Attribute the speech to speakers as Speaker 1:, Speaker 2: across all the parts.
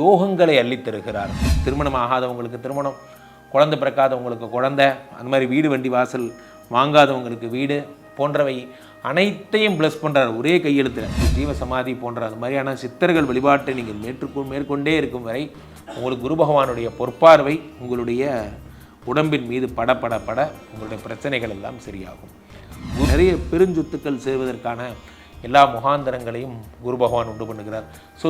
Speaker 1: யோகங்களை அள்ளித்தருகிறார். திருமணம் ஆகாதவங்களுக்கு திருமணம் குழந்தை பிறக்காதவங்களுக்கு குழந்தை அந்த மாதிரி வீடு வண்டி வாசல் வாங்காதவங்களுக்கு வீடு போன்றவை அனைத்தையும் ப்ளஸ் பண்ணுறார் ஒரே கையெழுத்தில் ஜீவ சமாதி போன்ற அது மாதிரியான சித்தர்கள் வழிபாட்டை நீங்கள் மேற்கொ மேற்கொண்டே இருக்கும் வரை உங்களுக்கு குரு பகவானுடைய பொற்பார்வை உங்களுடைய உடம்பின் மீது பட பட பட உங்களுடைய பிரச்சனைகள் எல்லாம் சரியாகும். நிறைய பெருஞ்சொத்துக்கள் செய்வதற்கான எல்லா முகாந்தரங்களையும் குரு பகவான் உண்டு பண்ணுகிறார். ஸோ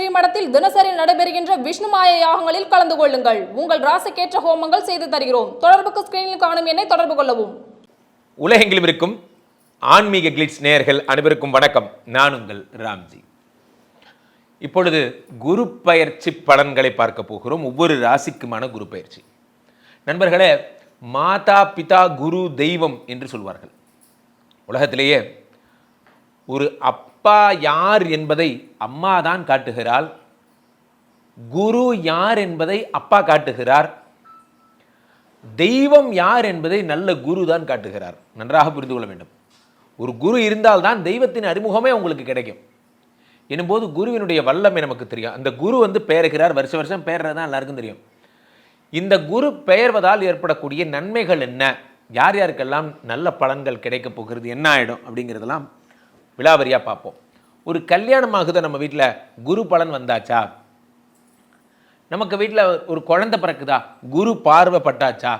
Speaker 2: ஸ்ரீமடத்தில் தினசரி நடைபெறுகின்ற விஷ்ணு மாய யாகங்களில் கலந்து கொள்ளுங்கள். உங்கள் ராசிக்கேற்ற ஹோமங்கள் செய்து தருகிறோம். தொடர்புக்கு ஸ்கிரீனில் காணும் என்னை தொடர்பு கொள்ளவும்.
Speaker 1: உலகெங்கிலும் இருக்கும் ஆன்மீக கிளிட்ஸ் நேயர்கள் அனைவருக்கும் வணக்கம். நான் உங்கள் ராம்ஜி. இப்பொழுது குரு பயிற்சி பலன்களை பார்க்க போகிறோம். ஒவ்வொரு ராசிக்குமான குரு பயிற்சி. நண்பர்களே மாதா பிதா குரு தெய்வம் என்று சொல்வார்கள். உலகத்திலேயே ஒரு அப் அப்பா யார் என்பதை அம்மா தான் காட்டுகிறாள். குரு யார் என்பதை அப்பா காட்டுகிறார். தெய்வம் யார் என்பதை நல்ல குரு தான் காட்டுகிறார். நன்றாக புரிந்து கொள்ள வேண்டும். ஒரு குரு இருந்தால்தான் தெய்வத்தின் அறிமுகமே உங்களுக்கு கிடைக்கும். என்னும்போது குருவினுடைய வல்லமை நமக்கு தெரியும். அந்த குரு வந்து பெயர்கிறார். வருஷ வருஷம் பெயர்றது தான் எல்லாருக்கும் தெரியும். இந்த குரு பெயர்வதால் ஏற்படக்கூடிய நன்மைகள் என்ன? யார் யாருக்கெல்லாம் நல்ல பலன்கள் கிடைக்கப் போகிறது? என்ன ஆகிடும் அப்படிங்கிறதெல்லாம் விலாவரியாக பார்ப்போம். ஒரு கல்யாணம் ஆகுது நம்ம வீட்டில் குரு பலன் வந்தாச்சா? நமக்கு வீட்டில் ஒரு குழந்தை பிறக்குதா? குரு பார்வைப்பட்டாச்சா?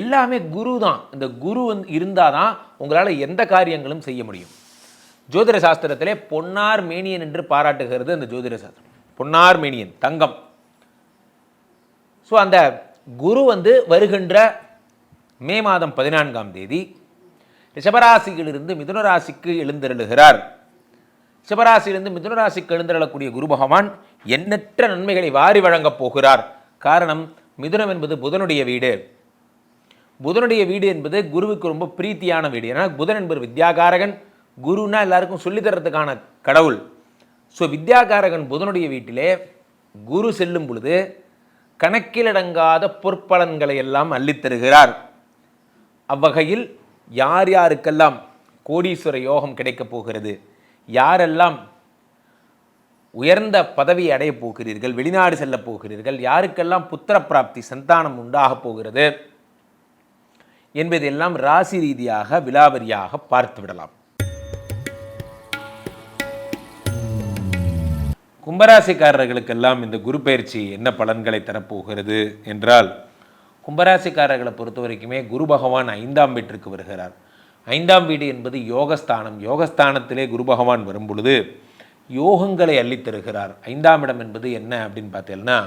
Speaker 1: எல்லாமே குரு தான் இந்த குரு வந்து இருந்தால் தான் உங்களால் எந்த காரியங்களும் செய்ய முடியும். ஜோதிட சாஸ்திரத்திலே பொன்னார் மேனியன் என்று பாராட்டுகிறது அந்த ஜோதிட சாஸ்திரம். பொன்னார் மேனியன் தங்கம். ஸோ அந்த குரு வந்து வருகின்ற மே மாதம் பதினான்காம் தேதி ரிஷபராசியிலிருந்து மிதுன ராசிக்கு எழுந்தருளுகிறார். ரிஷபராசியிலிருந்து மிதுன ராசிக்கு எழுந்தருளக்கூடிய குரு பகவான் எண்ணற்ற நன்மைகளை வாரி வழங்கப் போகிறார். காரணம் மிதுனம் என்பது புதனுடைய வீடு. புதனுடைய வீடு என்பது குருவுக்கு ரொம்ப பிரீத்தியான வீடு. ஏன்னா புதன் என்பது வித்யாகாரகன். குருன்னா எல்லாருக்கும் சொல்லித் தர்றதுக்கான கடவுள். ஸோ வித்யாகாரகன் புதனுடைய வீட்டிலே குரு செல்லும் பொழுது கணக்கிலடங்காத பொற்பலன்களை எல்லாம் அள்ளித் தருகிறார். அவ்வகையில் யார் யாருக்கெல்லாம் கோடீஸ்வர யோகம் கிடைக்கப் போகிறது? யாரெல்லாம் உயர்ந்த பதவி அடையப் போகிறீர்கள்? வெளிநாடு செல்லப் போகிறீர்கள்? யாருக்கெல்லாம் புத்திர பிராப்தி சந்தானம் உண்டாகப் போகிறது? என்பதெல்லாம் ராசி ரீதியாக விலாவரியாக பார்த்து விடலாம். கும்பராசிக்காரர்களுக்கெல்லாம் இந்த குரு பயிற்சி என்ன பலன்களை தரப்போகிறது என்றால் கும்பராசிக்காரர்களை பொறுத்த வரைக்குமே குரு பகவான் ஐந்தாம் வீட்டிற்கு வருகிறார். ஐந்தாம் வீடு என்பது யோகஸ்தானம். யோகஸ்தானத்திலே குரு பகவான் வரும் பொழுது யோகங்களை அள்ளித் தருகிறார். ஐந்தாம் இடம் என்பது என்ன அப்படின்னு பார்த்தீங்கன்னா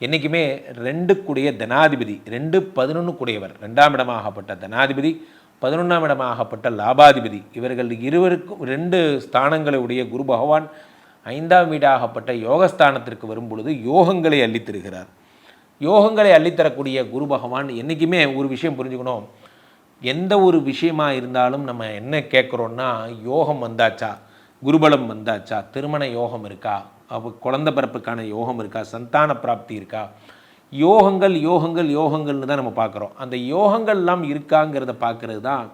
Speaker 1: என்றைக்குமே ரெண்டுக்குடைய தனாதிபதி ரெண்டு பதினொன்று கூடியவர் ரெண்டாம் இடமாகப்பட்ட தனாதிபதி பதினொன்றாம் இடமாகப்பட்ட லாபாதிபதி இவர்கள் இருவருக்கும் ரெண்டு ஸ்தானங்களை உடைய குரு பகவான் ஐந்தாம் வீடாகப்பட்ட யோகஸ்தானத்திற்கு வரும் பொழுது யோகங்களை அள்ளித்தருகிறார் யோகங்களை அள்ளித்தரக்கூடிய குரு பகவான் என்றைக்குமே ஒரு விஷயம் புரிஞ்சுக்கணும். எந்த ஒரு விஷயமா இருந்தாலும் நம்ம என்ன கேட்குறோன்னா யோகம் வந்தாச்சா? குருபலம் வந்தாச்சா? திருமண யோகம் இருக்கா? அப்போ குழந்தை பிறப்புக்கான யோகம் இருக்கா? சந்தான பிராப்தி இருக்கா? யோகங்கள் யோகங்கள் யோகங்கள்னு தான் நம்ம பார்க்குறோம். அந்த யோகங்கள்லாம் இருக்காங்கிறத பார்க்குறது தான்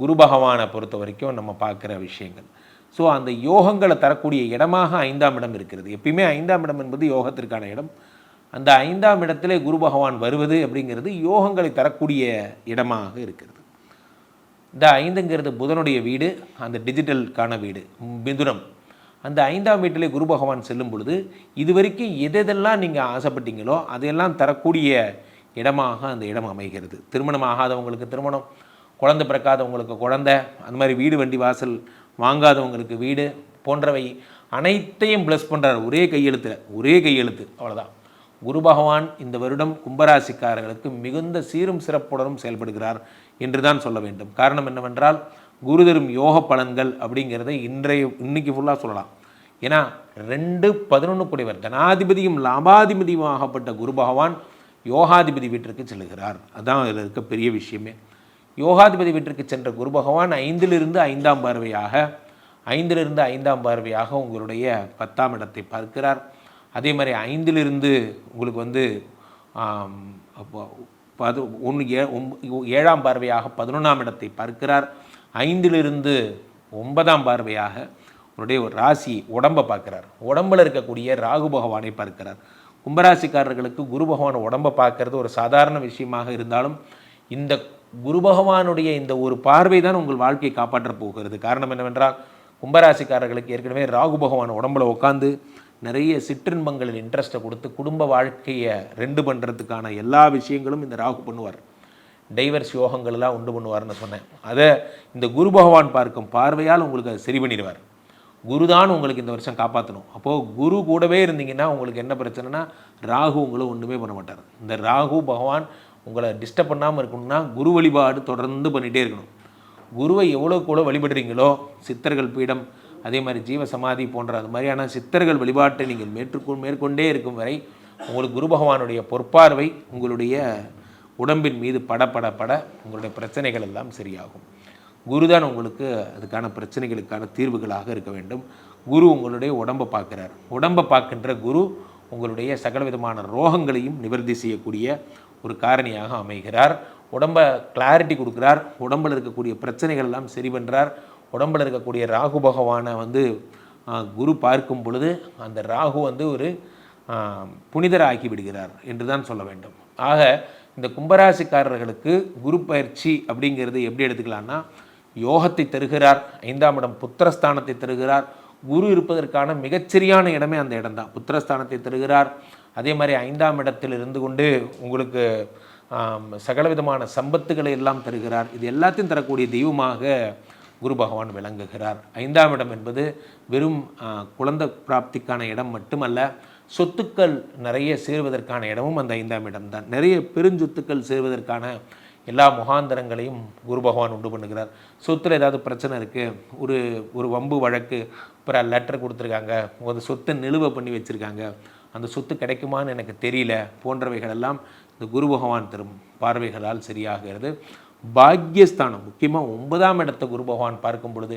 Speaker 1: குரு பகவானை பொறுத்த வரைக்கும் நம்ம பார்க்குற விஷயங்கள். ஸோ அந்த யோகங்களை தரக்கூடிய இடமாக ஐந்தாம் இடம் இருக்கிறது. எப்பயுமே ஐந்தாம் இடம் என்பது யோகத்திற்கான இடம். அந்த ஐந்தாம் இடத்திலே குரு பகவான் வருவது அப்படிங்கிறது யோகங்களை தரக்கூடிய இடமாக இருக்கிறது. இந்த ஐந்துங்கிறது புதனுடைய வீடு அந்த டிஜிட்டலுக்கான வீடு மிதுனம். அந்த ஐந்தாம் வீட்டிலே குரு பகவான் செல்லும் பொழுது இதுவரைக்கும் எதெதெல்லாம் நீங்கள் ஆசைப்பட்டீங்களோ அதையெல்லாம் தரக்கூடிய இடமாக அந்த இடம் அமைகிறது. திருமணம் ஆகாதவங்களுக்கு திருமணம் குழந்தை பிறக்காதவங்களுக்கு குழந்தை அந்த மாதிரி வீடு வண்டி வாசல் வாங்காதவங்களுக்கு வீடு போன்றவை அனைத்தையும் ப்ளஸ் பண்ணுறார் ஒரே கையெழுத்தில் ஒரே கையெழுத்து அவ்வளோதான் குரு பகவான் இந்த வருடம் கும்பராசிக்காரர்களுக்கு மிகுந்த சீரும் சிறப்புடனும் செயல்படுகிறார் என்று தான் சொல்ல வேண்டும். காரணம் என்னவென்றால் குரு தரும் யோக பலன்கள் அப்படிங்கிறதை இன்றைய இன்னைக்கு ஃபுல்லாக சொல்லலாம். ஏன்னா ரெண்டு பதினொன்று கூடியவர் தனாதிபதியும் லாபாதிபதியுமாகப்பட்ட குரு பகவான் யோகாதிபதி வீட்டிற்கு செல்லுகிறார் அதுதான் அதில் இருக்க பெரிய விஷயமே. யோகாதிபதி வீட்டிற்கு சென்ற குரு பகவான் ஐந்திலிருந்து ஐந்தாம் பார்வையாக ஐந்திலிருந்து ஐந்தாம் பார்வையாக உங்களுடைய பத்தாம் இடத்தை பார்க்கிறார். அதே மாதிரி ஐந்திலிருந்து உங்களுக்கு வந்து பது ஒன்று ஏ ஏழாம் பார்வையாக பதினொன்றாம் இடத்தை பார்க்கிறார். ஐந்திலிருந்து ஒன்பதாம் பார்வையாக உங்களுடைய ஒரு ராசி உடம்பை பார்க்குறார். உடம்பில் இருக்கக்கூடிய ராகு பகவானை பார்க்கிறார். கும்பராசிக்காரர்களுக்கு குரு பகவான் உடம்பை பார்க்கறது ஒரு சாதாரண விஷயமாக இருந்தாலும் இந்த குரு பகவானுடைய இந்த ஒரு பார்வை தான் உங்கள் வாழ்க்கையை காப்பாற்றப் போகிறது. காரணம் என்னவென்றால் கும்பராசிக்காரர்களுக்கு ஏற்கனவே ராகு பகவான் உடம்புல உட்காந்து நிறைய சிற்றின்பங்களில் இன்ட்ரெஸ்ட்டை கொடுத்து குடும்ப வாழ்க்கையை ரெண்டு பண்ணுறதுக்கான எல்லா விஷயங்களும் இந்த ராகு பண்ணுவார். டைவர்ஸ் யோகங்கள்லாம் உண்டு பண்ணுவார்னு சொன்னேன். அதை இந்த குரு பகவான் பார்க்கும் பார்வையால் உங்களுக்கு அதை சரி பண்ணிடுவார். குரு தான் உங்களுக்கு இந்த வருஷம் காப்பாற்றணும் அப்போது குரு கூடவே இருந்தீங்கன்னா உங்களுக்கு என்ன பிரச்சனைனா ராகு உங்களை ஒன்றுமே பண்ண மாட்டார். இந்த ராகு பகவான் உங்களை டிஸ்டர்ப் பண்ணாமல் இருக்கணும்னா குரு வழிபாடு தொடர்ந்து பண்ணிகிட்டே இருக்கணும். குருவை எவ்வளோ கூட வழிபடுறீங்களோ சித்தர்கள் பீடம் அதே மாதிரி ஜீவ சமாதி போன்ற அது மாதிரியான சித்தர்கள் வழிபாட்டை நீங்கள் மேற்கொ மேற்கொண்டே இருக்கும் வரை உங்களுக்கு குரு பகவானுடைய பொற்பார்வை உங்களுடைய உடம்பின் மீது பட பட பட உங்களுடைய பிரச்சனைகள் எல்லாம் சரியாகும். குருதான் உங்களுக்கு அதுக்கான பிரச்சனைகளுக்கான தீர்வுகளாக இருக்க வேண்டும். குரு உங்களுடைய உடம்பை பார்க்குறார். உடம்பை பார்க்கின்ற குரு உங்களுடைய சகல விதமான ரோகங்களையும் நிவர்த்தி செய்யக்கூடிய ஒரு காரணியாக அமைகிறார். உடம்பை கிளாரிட்டி கொடுக்குறார். உடம்பில் இருக்கக்கூடிய பிரச்சனைகள் எல்லாம் சரி பண்ணுறார் உடம்பில் இருக்கக்கூடிய ராகு பகவானை வந்து குரு பார்க்கும் பொழுது அந்த ராகு வந்து ஒரு புனிதராகி விடுகிறார் என்று தான் சொல்ல வேண்டும். ஆக இந்த கும்பராசிக்காரர்களுக்கு குரு பயிற்சி அப்படிங்கிறது எப்படி எடுத்துக்கலான்னா யோகத்தை தருகிறார் ஐந்தாம் இடம் புத்திரஸ்தானத்தை தருகிறார். குரு இருப்பதற்கான மிகச்சரியான இடமே அந்த இடம்தான் புத்திரஸ்தானத்தை தருகிறார். அதே மாதிரி ஐந்தாம் இடத்தில் இருந்து கொண்டு உங்களுக்கு சகலவிதமான சம்பத்துக்களை எல்லாம் தருகிறார். இது எல்லாத்தையும் தரக்கூடிய தெய்வமாக குரு பகவான் விளங்குகிறார். ஐந்தாம் இடம் என்பது வெறும் குழந்தை பிராப்திக்கான இடம் மட்டுமல்ல சொத்துக்கள் நிறைய சேர்வதற்கான இடமும் அந்த ஐந்தாம் இடம் தான். நிறைய பெருஞ்சொத்துக்கள் சேர்வதற்கான எல்லா முகாந்தரங்களையும் குரு பகவான் உண்டு பண்ணுகிறார். சொத்தில் ஏதாவது பிரச்சனை இருக்குது ஒரு ஒரு வம்பு வழக்கு அப்புறம் லெட்டர் கொடுத்துருக்காங்க ஒரு சொத்தை நிலுவை பண்ணி வச்சுருக்காங்க அந்த சொத்து கிடைக்குமான்னு எனக்கு தெரியல போன்றவைகளெல்லாம் இந்த குரு பகவான் தரும் பார்வைகளால் சரியாகிறது. பாக்யஸ்தானம் முக்கியமாக ஒன்பதாம் இடத்தை குரு பகவான் பார்க்கும் பொழுது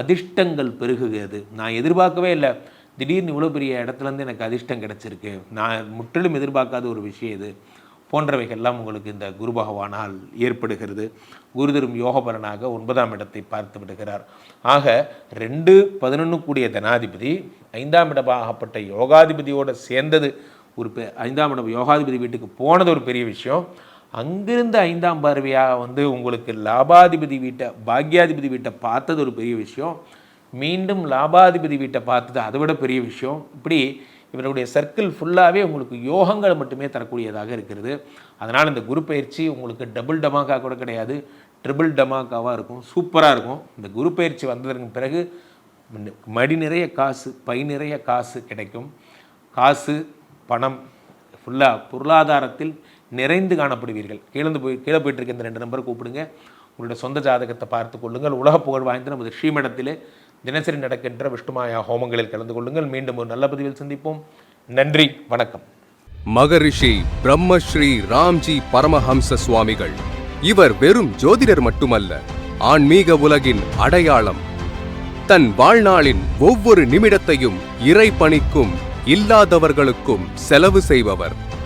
Speaker 1: அதிர்ஷ்டங்கள் பெருகுகிறது. நான் எதிர்பார்க்கவே இல்லை. திடீர்னு இவ்வளோ பெரிய இடத்துலேருந்து எனக்கு அதிர்ஷ்டம் கிடச்சிருக்கு. நான் முற்றிலும் எதிர்பார்க்காத ஒரு விஷயம் இது. போன்றவைகள்லாம் உங்களுக்கு இந்த குரு பகவானால் ஏற்படுகிறது. குருதரும் யோகபரனாக ஒன்பதாம் இடத்தை பார்த்து விடுகிறார். ஆக ரெண்டு பதினொன்று கூடிய தனாதிபதி ஐந்தாம் இடமாகப்பட்ட யோகாதிபதியோடு சேர்ந்தது. ஒரு பெ ஐந்தாம் இடம் யோகாதிபதி வீட்டுக்கு போனது ஒரு பெரிய விஷயம். அங்கிருந்து ஐந்தாம் பார்வையாக வந்து உங்களுக்கு லாபாதிபதி வீட்டை பாக்யாதிபதி வீட்டை பார்த்தது ஒரு பெரிய விஷயம். மீண்டும் லாபாதிபதி வீட்டை பார்த்தது அதை விட பெரிய விஷயம். இப்படி இவருடைய சர்க்கிள் ஃபுல்லாகவே உங்களுக்கு யோகங்கள் மட்டுமே தரக்கூடியதாக இருக்கிறது. அதனால் இந்த குரு பயிற்சி உங்களுக்கு டபுள் டமாக்கா கூட கிடையாது. ட்ரிபிள் டமாக்காவாக இருக்கும். சூப்பராக இருக்கும். இந்த குரு பயிற்சி வந்ததற்கு பிறகு மடி நிறைய காசு பை நிறைய காசு கிடைக்கும். காசு பணம் ஃபுல்லாக பொருளாதாரத்தில் நிறைந்து காணப்படுவீர்கள். கீழந்து போய் கீழே போயிட்டு இருக்க இந்த ரெண்டு நம்பரை கூப்பிடுங்க. உங்களுடைய சொந்த ஜாதகத்தை பார்த்து கொள்ளுங்கள். உலக புகழ் வாய்ந்த நமது ஸ்ரீமடத்திலே தினசரி நடக்கின்ற விஷ்ணுமாயா ஹோமங்களில் கலந்து கொள்ளுங்கள். மீண்டும் ஒரு நல்ல பதிவில் சந்திப்போம். நன்றி வணக்கம்.
Speaker 3: மகரிஷி பிரம்மஸ்ரீ ராம்ஜி பரமஹம்ச சுவாமிகள். இவர் வெறும் ஜோதிடர் மட்டுமல்ல ஆன்மீக உலகின் அடையாளம். தன் வாழ்நாளின் ஒவ்வொரு நிமிடத்தையும் இறை பணிக்கும் இல்லாதவர்களுக்கும் செலவு செய்பவர்.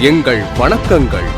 Speaker 3: எங்கள் வணக்கங்கள்.